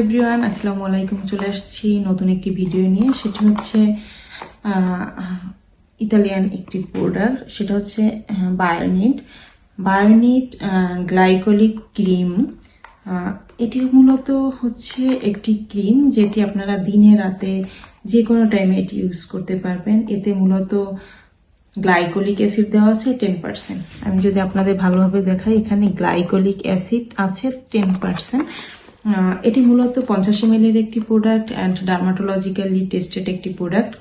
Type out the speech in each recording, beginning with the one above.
Everyone, আসসালামু আলাইকুম। চলে আসছি নতুন একটি ভিডিও নিয়ে। সেটা হচ্ছে ইতালিয়ান একটি প্রোডাক্ট সেটা হচ্ছে বায়োনিট বায়োনিট গ্লাইকোলিক ক্রিম এটি মূলত হচ্ছে একটি ক্রিম যেটি আপনারা দিনে রাতে যে কোনো টাইমে এটি ইউজ করতে পারবেন। এতে মূলত গ্লাইকোলিক অ্যাসিড দেওয়া আছে টেন পার্সেন্ট আমি যদি আপনাদের ভালোভাবে দেখাই, এখানে গ্লাইকোলিক অ্যাসিড আছে টেন পার্সেন্ট এটি মূলত পঞ্চাশ এম এর একটি প্রোডাক্ট অ্যান্ড ডার্মাটোলজিক্যালি টেস্টেড একটি প্রোডাক্ট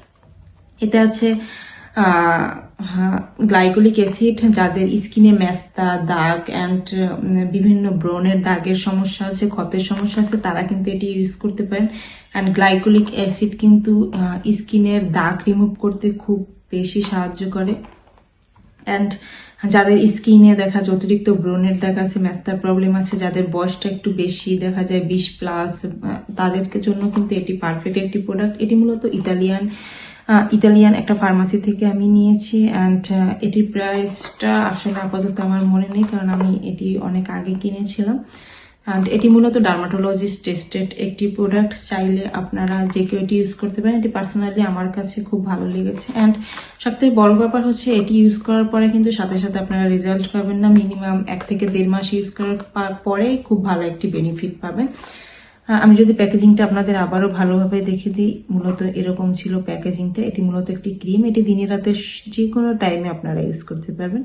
এতে আছে গ্লাইকোলিক অ্যাসিড যাদের স্কিনে মেস্তা, দাগ অ্যান্ড বিভিন্ন ব্রণের দাগের সমস্যা আছে, ক্ষতের সমস্যা আছে, তারা কিন্তু এটি ইউজ করতে পারেন। অ্যান্ড গ্লাইকোলিক অ্যাসিড কিন্তু স্কিনের দাগ রিমুভ করতে খুব বেশি সাহায্য করে। অ্যান্ড যাদের স্কিনে দেখা যায় অতিরিক্ত ব্রণের দেখা আছে ম্যাস্তার প্রবলেম আছে, যাদের বয়সটা একটু বেশি, দেখা যায় বিশ প্লাস তাদেরকে জন্য কিন্তু এটি পারফেক্ট একটি প্রোডাক্ট এটি মূলত ইতালিয়ান ইতালিয়ান একটা ফার্মাসি থেকে আমি নিয়েছি। অ্যান্ড এটির প্রাইসটা আসলে আপাতত আমার মনে নেই, কারণ আমি এটি অনেক আগে কিনেছিলাম। অ্যান্ড এটি মূলত ডার্মাটোলজিস্ট টেস্টেড একটি প্রোডাক্ট চাইলে আপনারা যে কেউ এটি ইউজ করতে পারেন, এটি পার্সোনালি আমার কাছে খুব ভালো লেগেছে। অ্যান্ড সবথেকে বড় ব্যাপার হচ্ছে এটি ইউজ করার পরে কিন্তু সাথে সাথে আপনারা রেজাল্ট পাবেন না। মিনিমাম এক থেকে দেড় মাস ইউজ করার পরে খুব ভালো একটি বেনিফিট পাবেন। আমি যদি প্যাকেজিংটা আপনাদের আবারও ভালোভাবে দেখে দিই, মূলত এরকম ছিল প্যাকেজিংটা এটি মূলত একটি ক্রিম এটি দিনে রাতে যে কোনো টাইমে আপনারা ইউজ করতে পারবেন।